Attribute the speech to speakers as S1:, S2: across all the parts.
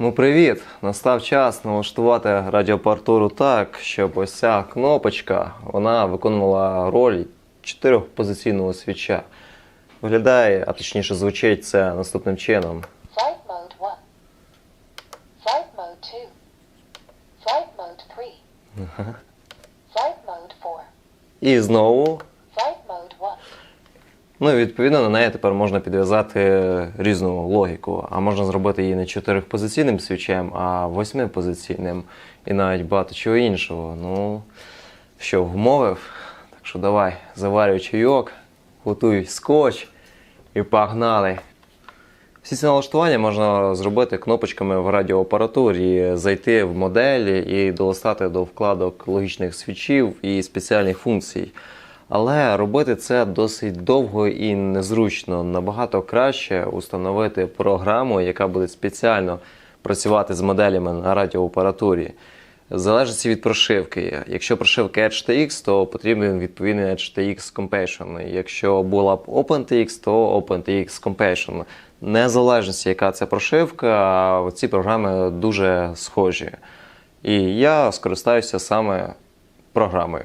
S1: Ну, привіт! Настав час налаштувати радіоапаратуру так, щоб ось ця кнопочка вона виконувала роль чотирьохпозиційного свіча. Виглядає, а точніше звучить це наступним чином.
S2: Flight mode 1. Flight mode 2. Flight mode 3. Flight mode 4.
S1: І знову.
S2: Flight mode 1.
S1: Ну і відповідно на неї тепер можна підв'язати різну логіку. А можна зробити її не чотирьохпозиційним свічем, а восьмипозиційним і навіть багато чого іншого. Ну, що, вмовив? Так що давай, заварюй чайок, готуй скотч і погнали. Всі ці налаштування можна зробити кнопочками в радіоапаратурі, зайти в моделі і долистати до вкладок логічних свічів і спеціальних функцій. Але робити це досить довго і незручно. Набагато краще установити програму, яка буде спеціально працювати з моделями на радіоапаратурі. Залежить від прошивки. Якщо прошивка HTX, то потрібен відповідний HTX Compassion. Якщо була б OpenTX, то OpenTX Compassion. Незалежності, яка це прошивка, ці програми дуже схожі. І я скористаюся саме програмою.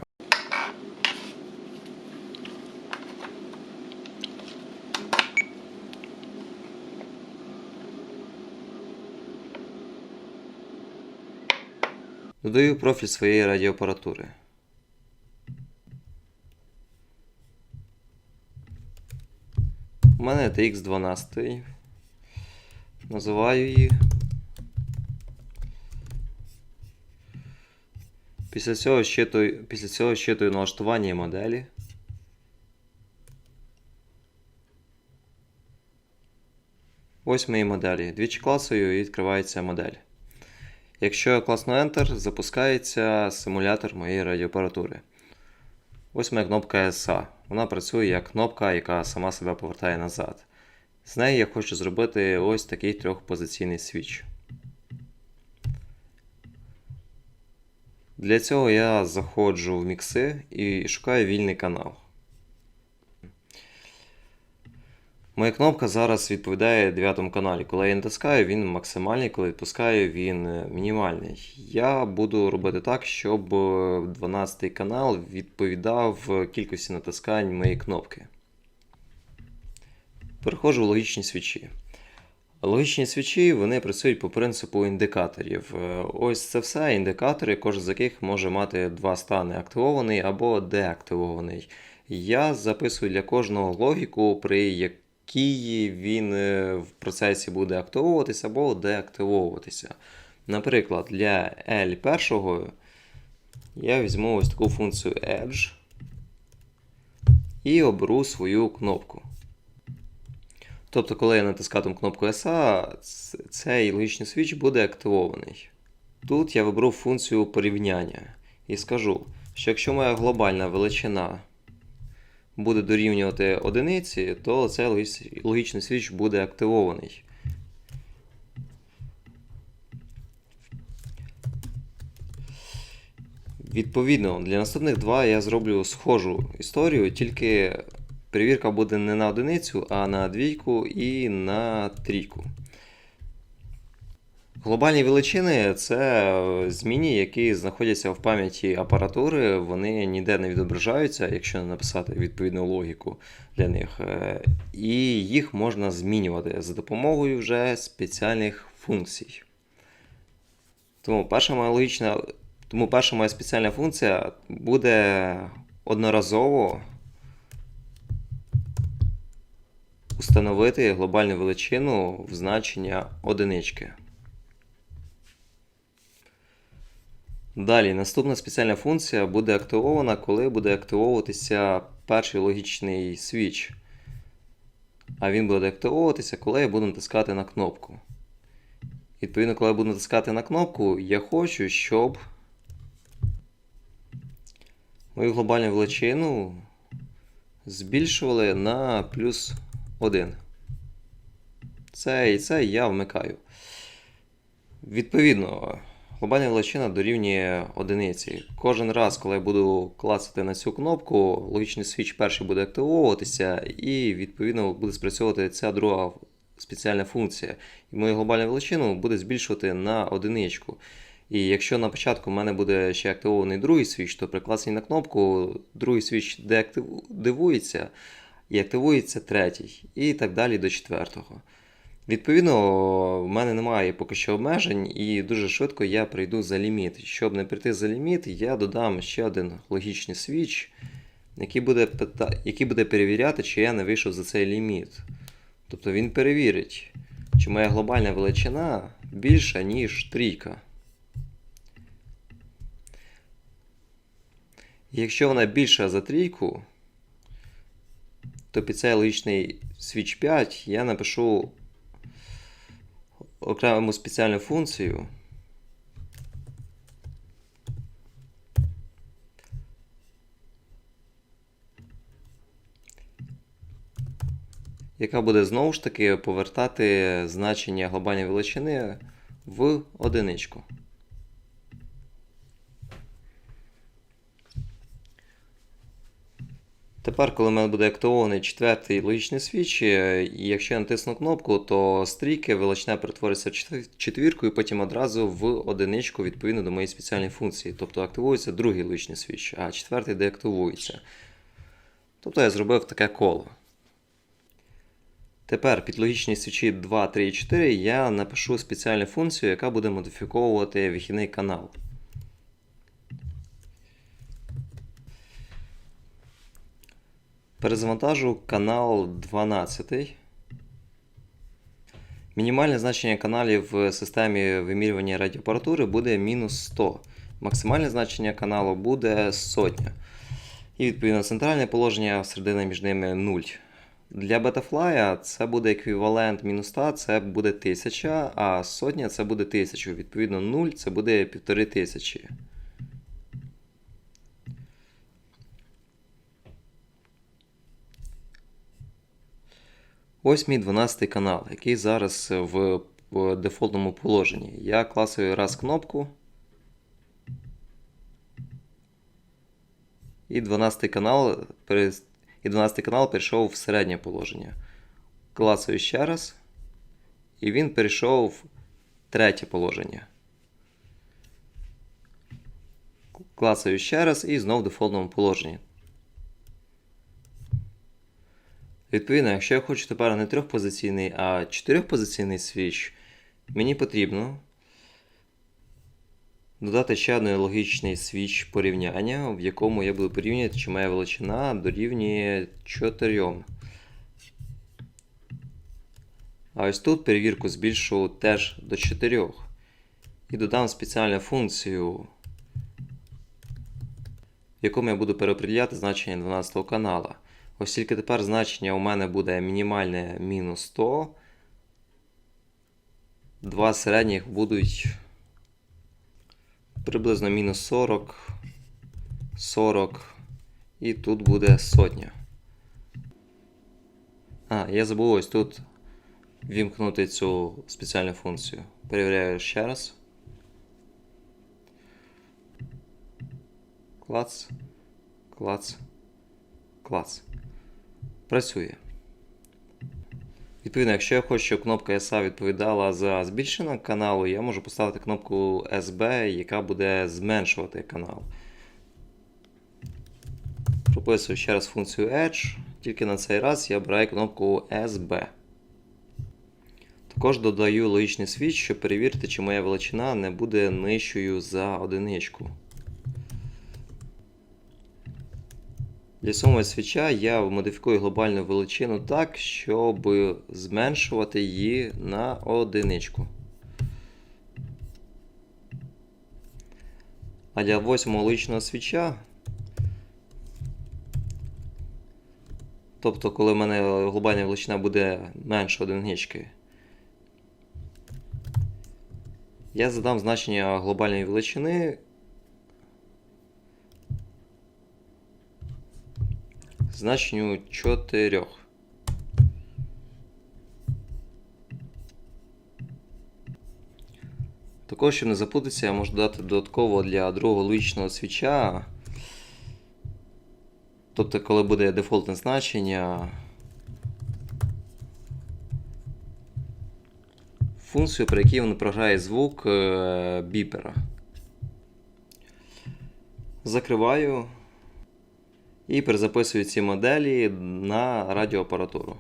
S1: Додаю профіль своєї радіоапаратури. У мене TX12. Називаю її. Після цього щитую, після цього щитую налаштування моделі. Ось мої моделі. Двічі класою і відкривається модель. Якщо я класно Enter, запускається симулятор моєї радіоапаратури. Ось моя кнопка SA. Вона працює як кнопка, яка сама себе повертає назад. З неї я хочу зробити ось такий трьохпозиційний свіч. Для цього я заходжу в мікси і шукаю вільний канал. Моя кнопка зараз відповідає 9 каналі. Коли я натискаю, він максимальний, коли відпускаю, він е, мінімальний. Я буду робити так, щоб 12 канал відповідав кількості натискань моєї кнопки. Переходжу в логічні свічі. Логічні свічі вони працюють по принципу індикаторів. Е, Ось це все індикатори, кожен з яких може мати два стани активований або деактивований. Я записую для кожного логіку, при якій він е, в процесі буде активовуватися або деактивовуватися. Наприклад, для L1 я візьму ось таку функцію Edge і оберу свою кнопку. Тобто, коли я натискатиму кнопку SA, цей логічний свіч буде активований. Тут я виберу функцію порівняння і скажу, що якщо моя глобальна величина буде дорівнювати одиниці, то цей логічний свіч буде активований. Відповідно, для наступних два я зроблю схожу історію, тільки перевірка буде не на одиницю, а на двійку і на трійку. Глобальні величини це зміни, які знаходяться в пам'яті апаратури, вони ніде не відображаються, якщо не написати відповідну логіку для них. Е, І їх можна змінювати за допомогою вже спеціальних функцій. Тому перша моя логічна, тому перша моя спеціальна функція буде одноразово установити глобальну величину в значення одинички. Далі, наступна спеціальна функція буде активована, коли буде активовуватися перший логічний свіч. А він буде активовуватися, коли я буду натискати на кнопку. Відповідно, коли я буду натискати на кнопку, я хочу, щоб мою глобальну величину збільшували на плюс 1. Це і це я вмикаю. Відповідно, глобальна величина дорівнює одиниці. Кожен раз, коли я буду клацати на цю кнопку, логічний свіч перший буде активовуватися, і відповідно буде спрацьовувати ця друга спеціальна функція. І мою глобальну величину буде збільшувати на одиничку. І якщо на початку в мене буде ще активований другий свіч, то при клацанні на кнопку другий свіч деактивується і активується третій, і так далі до четвертого. Відповідно, в мене немає поки що обмежень, і дуже швидко я прийду за ліміт. Щоб не прийти за ліміт, я додам ще один логічний свіч, який буде, який буде перевіряти, чи я не вийшов за цей ліміт. Тобто він перевірить, чи моя глобальна величина більша, ніж трійка. Якщо вона більша за трійку, то під цей логічний свіч 5 я напишу окрему спеціальну функцію. Яка буде знову ж таки повертати значення глобальної величини в одиничку. Тепер, коли в мене буде активований четвертий логічний свіч, е, і якщо я натисну кнопку, то стрійки величина перетвориться в четвірку і потім одразу в одиничку відповідно до моєї спеціальної функції. Тобто активується другий логічний свіч, а четвертий деактивується. Тобто я зробив таке коло. Тепер під логічні свічі 2, 3 і 4 я напишу спеціальну функцію, яка буде модифіковувати вихідний канал. Перезавантажу канал 12. Мінімальне значення каналів в системі вимірювання радіоапаратури буде мінус 100. Максимальне значення каналу буде сотня. І відповідно центральне положення середина між ними 0. Для Betafly це буде еквівалент мінус 100, це буде 1000, а сотня це буде 1000. Відповідно, 0 це буде 1500. Ось мій 12 канал, який зараз в, в дефолтному положенні. Я класую раз кнопку. І 12 канал, і 12 канал перейшов в середнє положення. Класую ще раз. І він перейшов в третє положення. Класую ще раз і знов в дефолтному положенні. Відповідно, якщо я хочу тепер не трьохпозиційний, а чотирьохпозиційний свіч, мені потрібно додати ще один логічний свіч порівняння, в якому я буду порівнювати, чи моя величина дорівнює 4. А ось тут перевірку збільшу теж до 4. І додам спеціальну функцію, в якому я буду переопределяти значення 12 канала. Ось тільки тепер значення у мене буде мінімальне мінус 100. Два середніх будуть приблизно мінус 40, 40 і тут буде сотня. А, я забув ось тут вімкнути цю спеціальну функцію. Перевіряю ще раз. Клац, клац, клац. Працює. Відповідно, якщо я хочу, щоб кнопка SA відповідала за збільшення каналу, я можу поставити кнопку SB, яка буде зменшувати канал. Прописую ще раз функцію Edge, тільки на цей раз я обираю кнопку SB. Також додаю логічний свіч, щоб перевірити, чи моя величина не буде нижчою за одиничку. Для самого свіча я модифікую глобальну величину так, щоб зменшувати її на одиничку. А для восьмого логічного свіча, тобто, коли в мене глобальна величина буде менше одинички, я задам значення глобальної величини значенню 4. Також, щоб не запутатися, я можу додати додатково для другого логічного свіча. Тобто, коли буде дефолтне значення, функцію, при якій він програє звук е, біпера. Закриваю і перезаписую ці моделі на радіоапаратуру.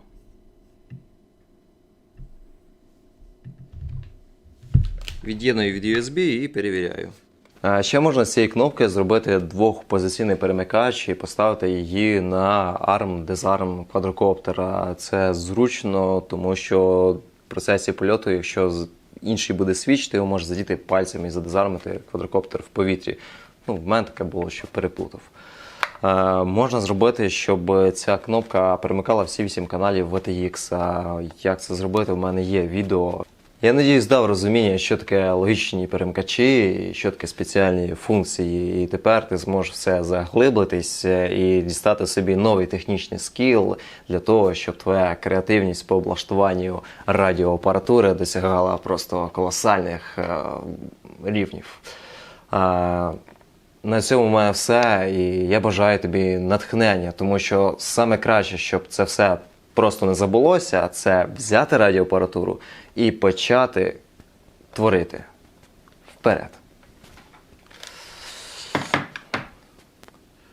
S1: Від'єдную від USB і перевіряю. Ще можна з цієї кнопки зробити двохпозиційний перемикач і поставити її на ARM Disarm квадрокоптера. Це зручно, тому що в процесі польоту, якщо інший буде свіч, ти його можеш задіти пальцем і задизармити квадрокоптер в повітрі. Ну, в мене таке було, що переплутав. Е, можна зробити, щоб ця кнопка перемикала всі 8 каналів VTX. А як це зробити? У мене є відео. Я надіюсь, дав розуміння, що таке логічні перемикачі, що таке спеціальні функції. І тепер ти зможеш все заглиблитись е, і дістати собі новий технічний скіл для того, щоб твоя креативність по облаштуванню радіоапаратури досягала просто колосальних е, рівнів. На цьому мене все, і я бажаю тобі натхнення, тому що саме краще, щоб це все просто не забулося, це взяти радіоапаратуру і почати творити вперед.